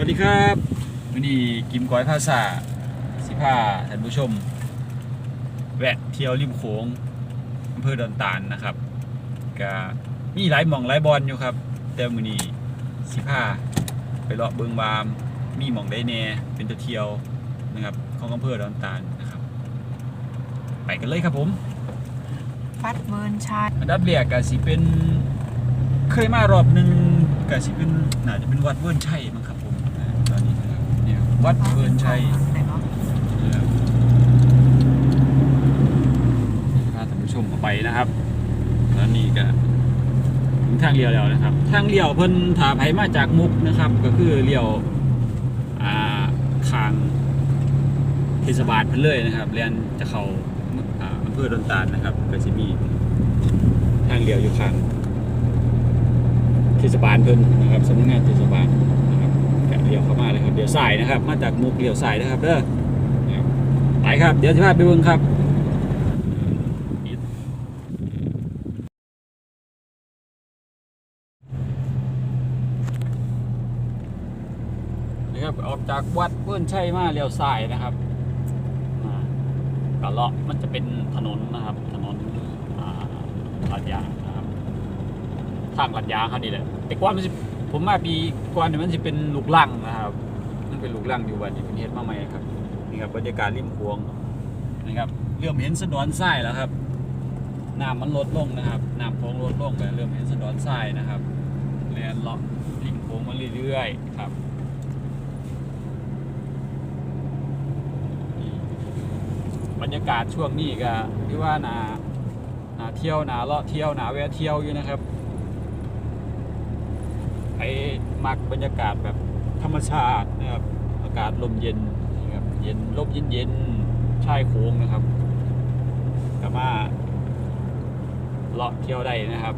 วัสดีครับวันนี้กิมก้อยภาษาสิพาท่านผู้ชม แวะเที่ยวริมโขงอำเภอดอนตาลนะครับก็มีหลายหม่องหลายบอลอยู่ครับ แต่มื้อนี้สิพาไปเลาะเบิงบามมีหม่องได้แหน่เป็นตัวเที่ยวนะครับของอำเภอดอนตาลนะครับ ไปกันเลยครับผมฟัดเวิร์นชายอันดับแรกก็สิเป็นเคยมารอบหนึ่งก็สิเป็นน่าจะเป็นวัดเวิร์นชัยมั้ง วัดเวิร์นชัยไหนเนาะนะครับพาท่านผู้ชมไปนะครับตอนนี้ก็ถึงทางเลี้ยวแล้วนะครับ ทางเลี้ยวเพิ่นถาไผมาจากมุกนะครับ ก็คือเลี้ยวอ่าทางเทศบาลเพิ่นเลยนะครับเรียนจะเข้าอ่าอำเภอดอนตาลนะครับก็จะมีทางเลี้ยวอยู่ข้างเทศบาลเพิ่นนะครับสำนักงานเทศบาลน เลี้ยวเข้ามาเลยครับเลี้ยวซ้ายนะครับ มาจากมุกเลี้ยวซ้ายนะครับเด้อไปครับ เดี๋ยวจะพาไปเบิ่งครับนะครับออกจากวัดเพื่อนชัยมาเลี้ยวซ้ายนะครับกะเลาะมันจะเป็นถนนนะครับ ถนนลาดยางนะครับทางลาดยางครับนี่แหละแต่ก่อนมันสิ ผมมาปีก่อนเนี่ยมันจะเป็นลูกลังนะครับ มันเป็นลูกลังอยู่วันนี้เป็นเฮ็ดมาใหม่ครับนี่ครับบรรยากาศริมโขวงนะครับเริ่มเห็นสะดอนทรายแล้วครับน้ำมันลดลงนะครับน้ำโขงลดลงแล้วเริ่มเห็นสะดอนทรายนะครับเลียนเลาะริมโขงมาเรื่อยๆครับบรรยากาศช่วงนี้ก็ที่ว่านานาเที่ยวนาเลาะเที่ยวนาแวะเที่ยวอยู่นะครับ ไปมักบรรยากาศแบบธรรมชาตินะครับ อากาศลมเย็นนะครับเย็นลมเย็นเย็นๆชายโค้งนะครับสามารถเลาะเที่ยวได้นะครับ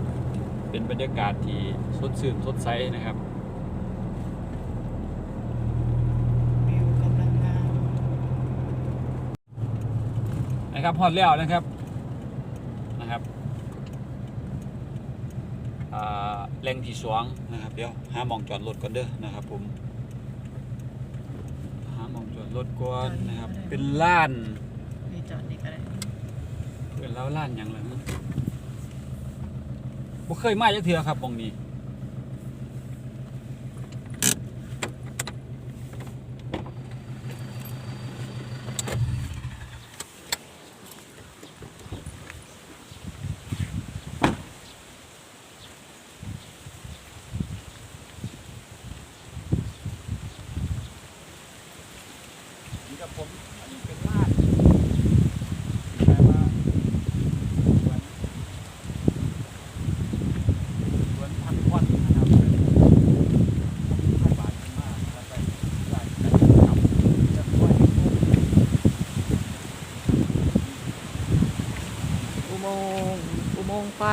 เป็นบรรยากาศที่สดชื่นสดใสนะครับวิวกำลังงามนะครับพอดแล้วนะครับนะครับ แหล่งที่สวงนะครับเดี๋ยวหาหมองจอดรถก่อนเด้อนะครับผมหาหมองจอดรถก่อนนะครับ เป็นล้านมีจอดนี่ก็ได้เป็นแล้วล้านหยังล่ะฮะบ่เคยมาจักเทื่อครับหมองนี้นี่กับผมอันนี้เป็นลาดแปลว่าสวนสวนพันธุ์ควันนะครับเป็นพันธุ์บาทมากแล้วก็ไร่ไร่กับจะกล้วย อุโมงค์อุโม งไป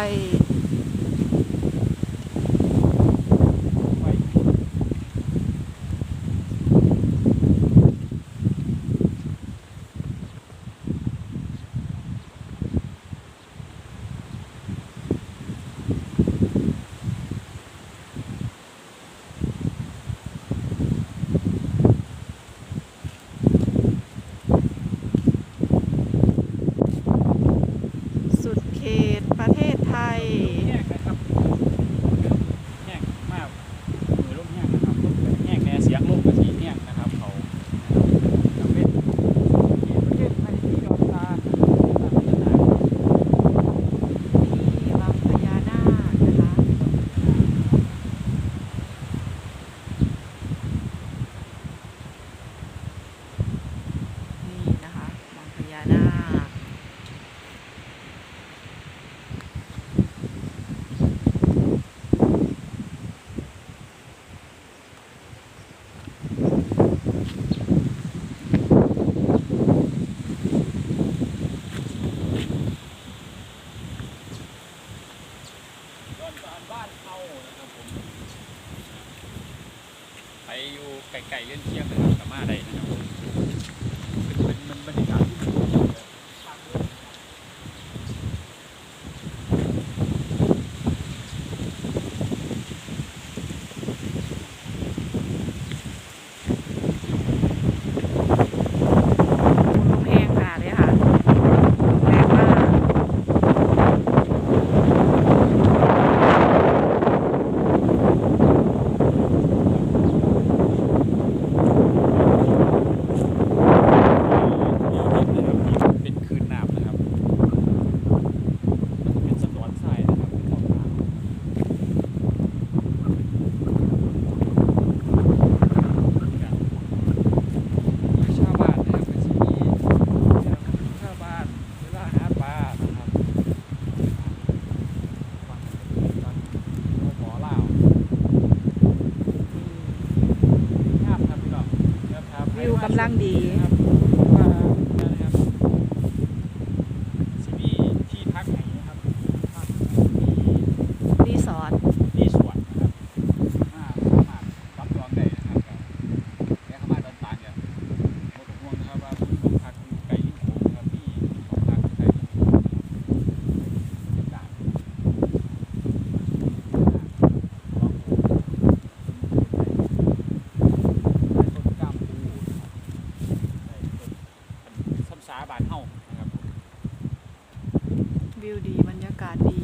ประเทศไทย แห้งนะครับแห้งมากมือลมแห้งนะครับลมก็แห้งแน่เสียงลมก็สีแห้งนะครับเขานะครับเป็นประเทศไทยที่ยอมตาตามพัฒนาครับ มีวังพญานาคนะคะ นี่นะคะวังพญานาค ย้อนบ้านบ้านเขานะครับผมไปอยู่ไกลๆเลื่อนเที่ยงนะครับสามารถได้นะครับผมเป็นเป็นบรรยากาศที่ดีเลยภาคเมือง กำลังดีาบานเฮาวิวดีบรรยากาศดี